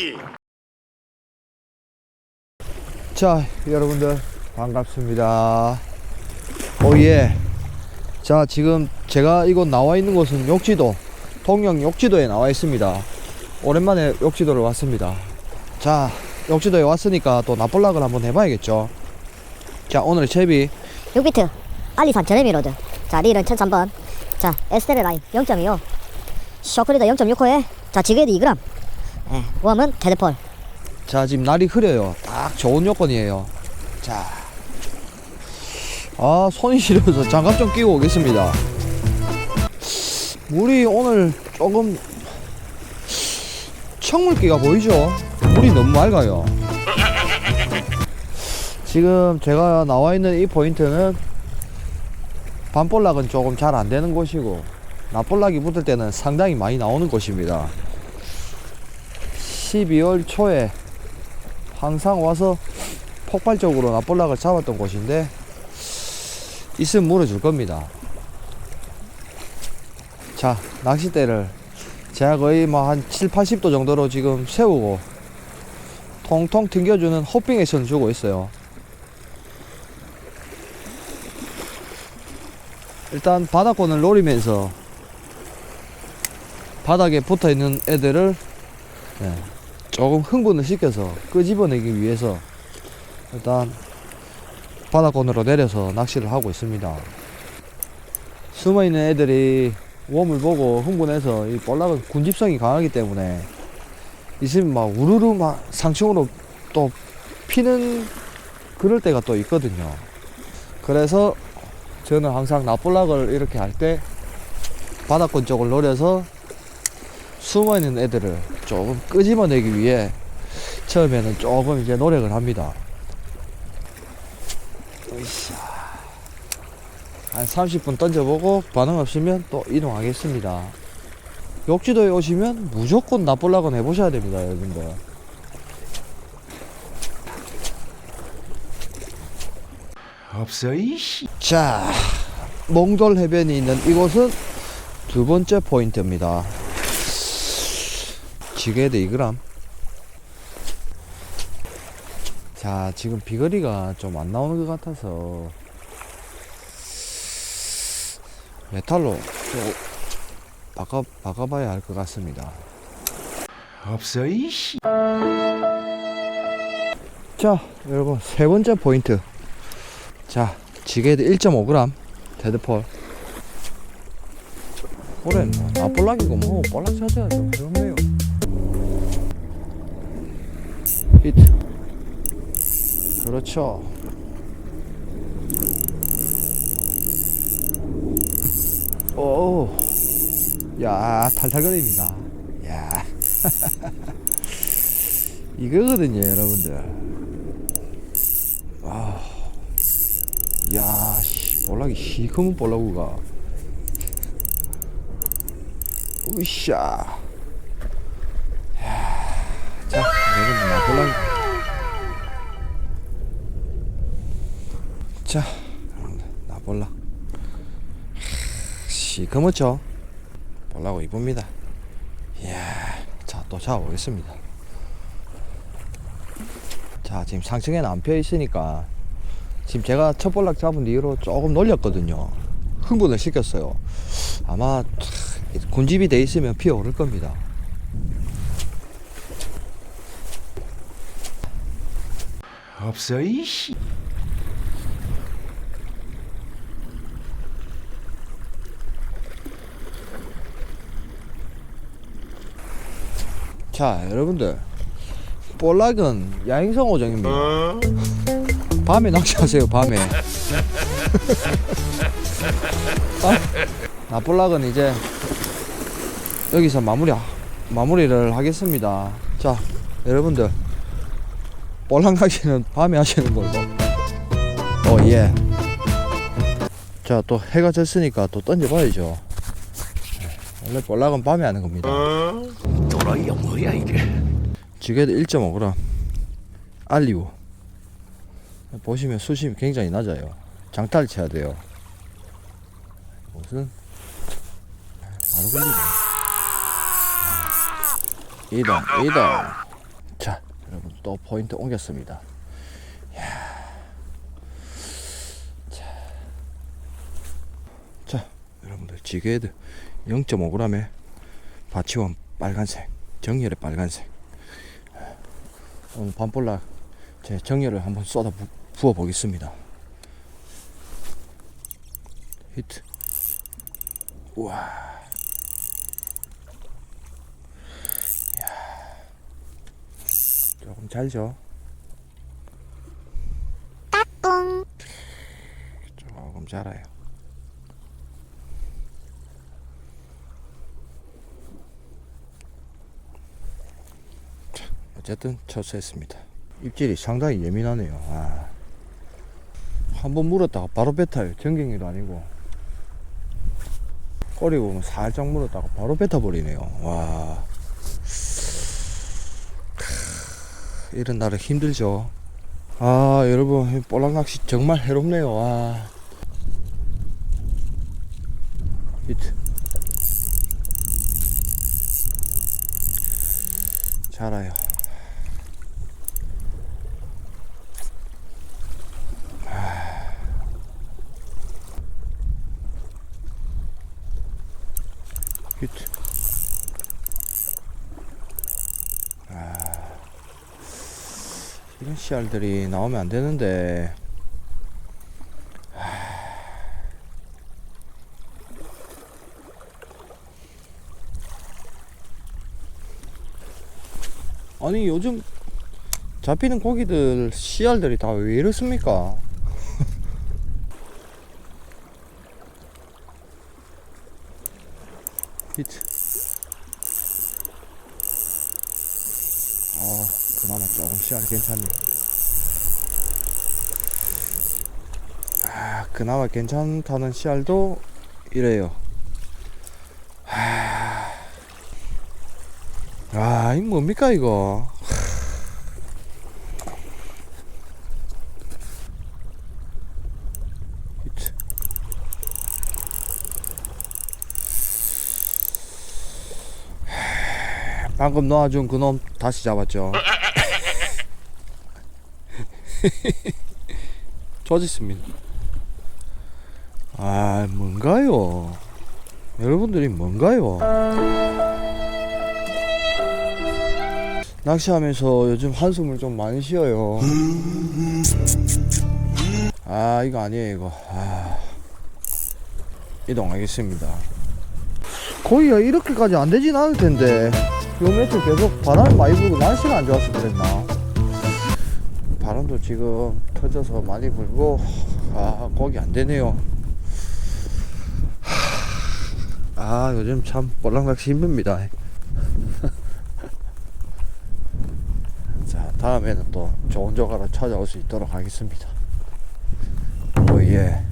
예. 자, 여러분들 반갑습니다. 오예. 자, 지금 제가 이곳 나와 있는 곳은 욕지도, 통영 욕지도에 나와 있습니다. 오랜만에 욕지도를 왔습니다. 자, 욕지도에 왔으니까 또 나볼락을 한번 해봐야겠죠. 자, 오늘의 채비 6비트 알리산 제레미 로드 자 릴은 1003번 자 에스테르 라인 0.25 쇼크리더 0.65에 자 지게드 2g 예, 웜은 테드폴 자 지금 날이 흐려요 딱 좋은 요건이에요 자 아, 손이 시려서 장갑 좀 끼고 오겠습니다. 물이 오늘 조금 청물기가 보이죠? 물이 너무 맑아요. 지금 제가 나와 있는 이 포인트는 밤볼락은 조금 잘 안 되는 곳이고 낮볼락이 붙을 때는 상당히 많이 나오는 곳입니다. 12월 초에 항상 와서 폭발적으로 납볼락을 잡았던 곳인데 있으면 물어줄 겁니다. 자 낚싯대를 제가 거의 뭐 한 7, 80도 정도로 지금 세우고 통통 튕겨주는 호핑 액션을 주고 있어요. 일단 바닥권을 노리면서 바닥에 붙어 있는 애들을 예, 조금 흥분을 시켜서 끄집어내기 위해서 일단 바닥권으로 내려서 낚시를 하고 있습니다. 숨어 있는 애들이 웜을 보고 흥분해서 이 볼락은 군집성이 강하기 때문에 있으면 막 우르르 막 상층으로 또 피는 그럴 때가 또 있거든요. 그래서 저는 항상 납볼락을 이렇게 할 때 바닥권 쪽을 노려서 숨어 있는 애들을 조금 끄집어내기 위해 처음에는 조금 이제 노력을 합니다. 한 30분 던져보고 반응 없으면 또 이동하겠습니다. 욕지도에 오시면 무조건 납볼락은 해보셔야 됩니다, 여러분들. 없어 이씨. 자, 몽돌 해변이 있는 이곳은 두 번째 포인트입니다. 지게드 2g. 자, 지금 비거리가 좀 안 나오는 것 같아서 메탈로 좀 바꿔, 바꿔봐야 할 것 같습니다. 없어 이씨. 자, 여러분, 세 번째 포인트. 자, 지게드 1.5g, 데드폴. 올해 뭐, 나볼락이고 뭐, 볼락 찾아야죠. 그렇네요. 히트. 그렇죠. 오, 야, 탈탈거립니다. 야. 이거거든요, 여러분들. 아, 야, 씨, 볼락이 시커먼 볼라구가. 으쌰. 야, 자, 나 볼락. 자, 나 볼락. 시커멓죠? 볼라고 이쁩니다. 이야, 자, 또 잡아보겠습니다. 자 지금 상층에는 안펴 있으니까 지금 제가 첫 볼락 잡은 이후로 조금 놀렸거든요 흥분을 시켰어요 아마 군집이 돼 있으면 피어오를 겁니다 없어 이씨. 자 여러분들. 볼락은 야행성 어종입니다. 밤에 낚시하세요 밤에. 아, 나 볼락은 이제 여기서 마무리 마무리를 하겠습니다. 자 여러분들 볼락 낚시는 밤에 하시는 걸로. 어예. 자 또 해가 졌으니까 또 던져봐야죠. 원래 볼락은 밤에 하는 겁니다. 도라이야 뭐야 이게. 지게도 1.5g 알리오. 보시면 수심이 굉장히 낮아요. 장타를 쳐야 돼요. 무슨? 바로 걸리네. 이동 이동 또 포인트 옮겼습니다. 자, 자 여러분들 지게헤드 0.5g에 바치원 빨간색, 정열의 빨간색. 오늘 밤볼락 제 정열을 한번 쏟아 부, 부어 보겠습니다. 히트. 우와. 조금 잘죠. 조금 잘아요. 자, 어쨌든 첫수했습니다. 입질이 상당히 예민하네요. 아. 한번 물었다가 바로 뱉어요. 전갱이도 아니고. 꼬리 보면 살짝 물었다가 바로 뱉어버리네요. 와. 크, 이런 날은 힘들죠. 아, 여러분, 볼락 낚시 정말 해롭네요. 와. 히트. 잘아요. 이런 씨알들이 나오면 안 되는데. 아니 요즘 잡히는 고기들 씨알들이 다 왜 이렇습니까? 히트. 어, 그나마 조금 씨알이 괜찮네. 아, 그나마 괜찮다는 씨알도 이래요. 하... 아, 이 뭡니까 이거? 방금 놓아준 그놈 다시 잡았죠. 조졌습니다. 아, 뭔가요? 여러분들이 뭔가요? 낚시하면서 요즘 한숨을 좀 많이 쉬어요. 아, 이거 아니에요, 이거. 아, 이동하겠습니다. 거기가 이렇게까지 안 되진 않을 텐데. 요 며칠 계속 바람이 많이 불고 날씨가 안 좋아서 그랬나? 바람도 지금 터져서 많이 불고, 아, 거기 안 되네요. 아, 요즘 참 볼락낚시 힘듭니다. 자, 다음에는 또 좋은 조가로 찾아올 수 있도록 하겠습니다. 오예.